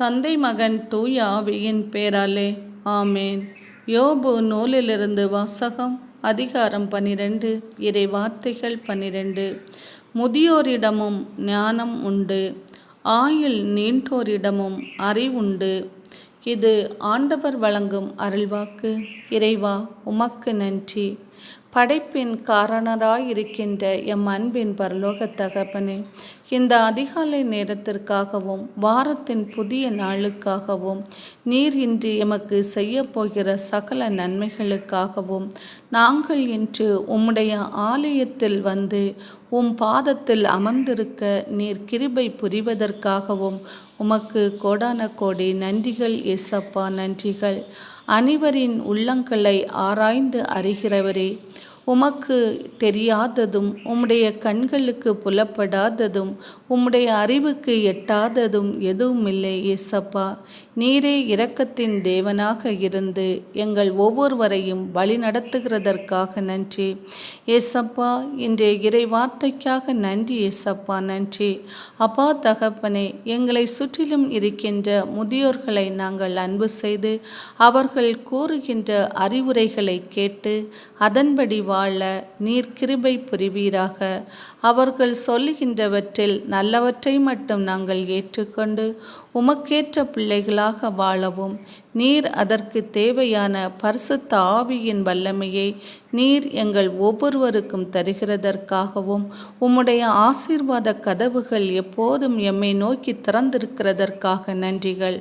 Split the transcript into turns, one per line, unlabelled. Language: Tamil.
தந்தை மகன் தூய ஆவியின் பேராலே ஆமேன். யோபு நூலிலிருந்து வாசகம் அதிகாரம் பனிரெண்டு இறை வார்த்தைகள் பனிரெண்டு. முதியோரிடமும் ஞானம் உண்டு ஆயுள் நீண்டோரிடமும் அறிவுண்டு. இது ஆண்டவர் வழங்கும் அருள்வாக்கு. இறைவா உமக்கு நன்றி. படைப்பின் காரணராயிருக்கின்ற எம் அன்பின் பரலோக தகப்பனே இந்த அதிகாலை நேரத்திற்காகவும் வாரத்தின் புதிய நாளுக்காகவும் நீர் இன்று எமக்கு செய்ய போகிற சகல நன்மைகளுக்காகவும் நாங்கள் இன்று உம்முடைய ஆலயத்தில் வந்து உம் பாதத்தில் அமர்ந்திருக்க நீர் கிருபை புரிவதற்காகவும் உமக்கு கோடான கோடி நன்றிகள் எசப்பா நன்றிகள். அனைவரின் உள்ளங்களை ஆராய்ந்து அறிகிறவரே. உமக்கு தெரியாததும் உம்முடைய கண்களுக்கு புலப்படாததும் உம்முடைய அறிவுக்கு எட்டாததும் எதுவும் இல்லை ஏசப்பா. நீரே இரக்கத்தின் தேவனாக இருந்து எங்கள் ஒவ்வொருவரையும் வழி நடத்துகிறதற்காக நன்றி. ஏசப்பா இன்றைய இறை வார்த்தைக்காக நன்றி ஏசப்பா நன்றி. அப்பா தகப்பனே எங்களை சுற்றிலும் இருக்கின்ற முதியோர்களை நாங்கள் அன்பு செய்து அவர்கள் கூறுகின்ற அறிவுரைகளை கேட்டு அதன்படி வாழ நீர் கிருபை புரிவீராக. அவர்கள் சொல்லுகின்றவற்றில் நல்லவற்றை மட்டும் நாங்கள் ஏற்றுக்கொண்டு உமக்கேற்ற பிள்ளைகளாக வாழவும். நீர் அதற்கு தேவையான பரிசுத்த ஆவியின் வல்லமையை நீர் எங்கள் ஒவ்வொருவருக்கும் தருகிறதற்காகவும் உம்முடைய ஆசீர்வாத கதவுகள் எப்போதும் எம்மை நோக்கி திறந்திருக்கிறதற்காக நன்றிகள்.